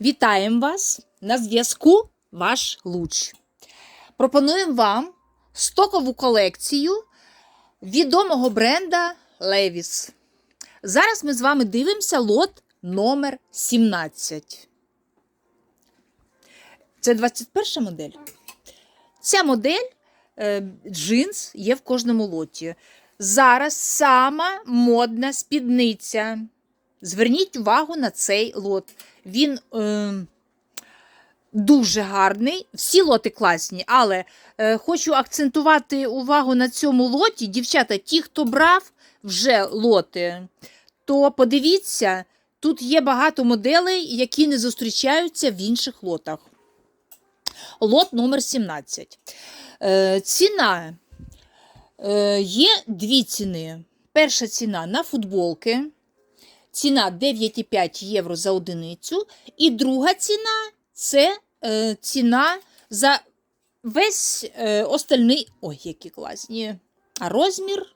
Вітаємо вас на зв'язку Ваш Луч. Пропонуємо вам стокову колекцію відомого бренда Levi's. Зараз ми з вами дивимося лот номер 17. Це 21 модель. Ця модель е, джинс є в кожному лоті. Зараз сама модна спідниця. Зверніть увагу на цей лот. Він е, дуже гарний. Всі лоти класні, але е, хочу акцентувати увагу на цьому лоті. Дівчата, ті, хто брав вже лоти, то подивіться, тут є багато моделей, які не зустрічаються в інших лотах. Лот номер 17. Е, ціна е, є дві ціни. Перша ціна на футболки. Ціна 9,5 євро за одиницю. І друга ціна це е, ціна за весь е, остальний. Ой, які класні. А розмір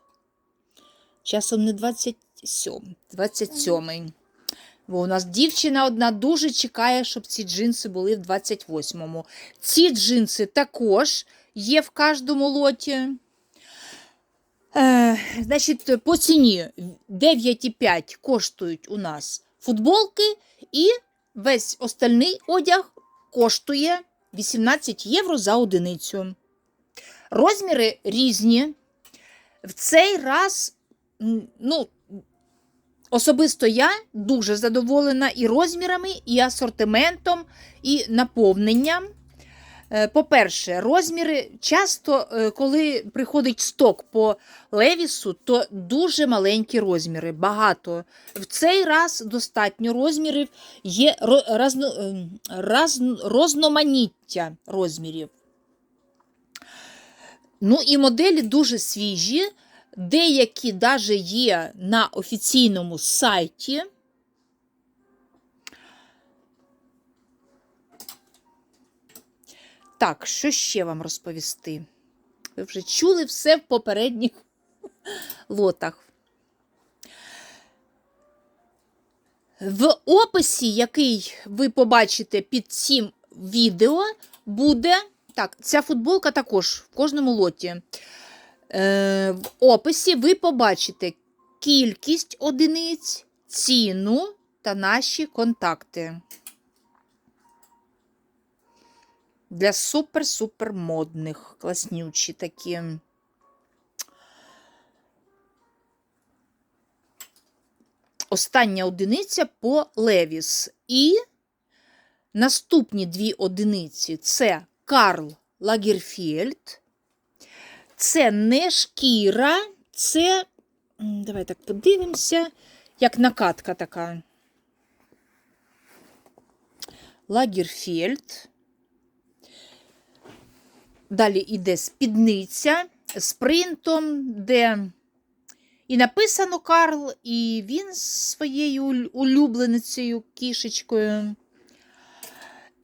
часом не 27, 27. Бо у нас дівчина одна дуже чекає, щоб ці джинси були в 28-му. Ці джинси також є в кожному лоті. Е, значить, по ціні 9,5 коштують у нас футболки, і весь остальний одяг коштує 18 євро за одиницю. Розміри різні. В цей раз, ну, особисто я дуже задоволена і розмірами, і асортиментом, і наповненням. Е, По-перше, розміри часто, е, коли приходить сток по левісу, то дуже маленькі розміри, багато. В цей раз достатньо розмірів, є ро- разно, ем, раз, розноманіття розмірів. Ну і моделі дуже свіжі, деякі навіть є на офіційному сайті. Так, що ще вам розповісти? Ви вже чули все в попередніх лотах. В описі, який ви побачите під цим відео, буде. Так, ця футболка також в кожному лоті. Е, в описі ви побачите кількість одиниць, ціну та наші контакти. Для супер-супер модних, класнючі такі. Остання одиниця по Левіс. І наступні дві одиниці це Карл Лагерфельд. Це не шкіра, це, давай так подивимося, як накатка така. Лагерфельд. Далі йде спідниця з принтом, де і написано Карл, і він з своєю улюбленицею, кішечкою.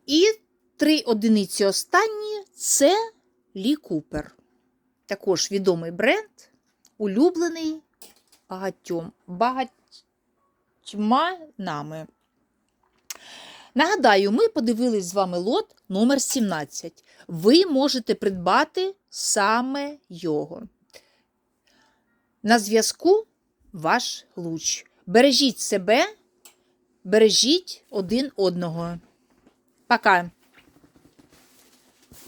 І три одиниці останні це Лі Купер. Також відомий бренд, улюблений багатьом, багатьма нами. Нагадаю, ми подивились з вами лот номер 17. Ви можете придбати саме його. На зв'язку ваш луч. Бережіть себе, бережіть один одного. Пока!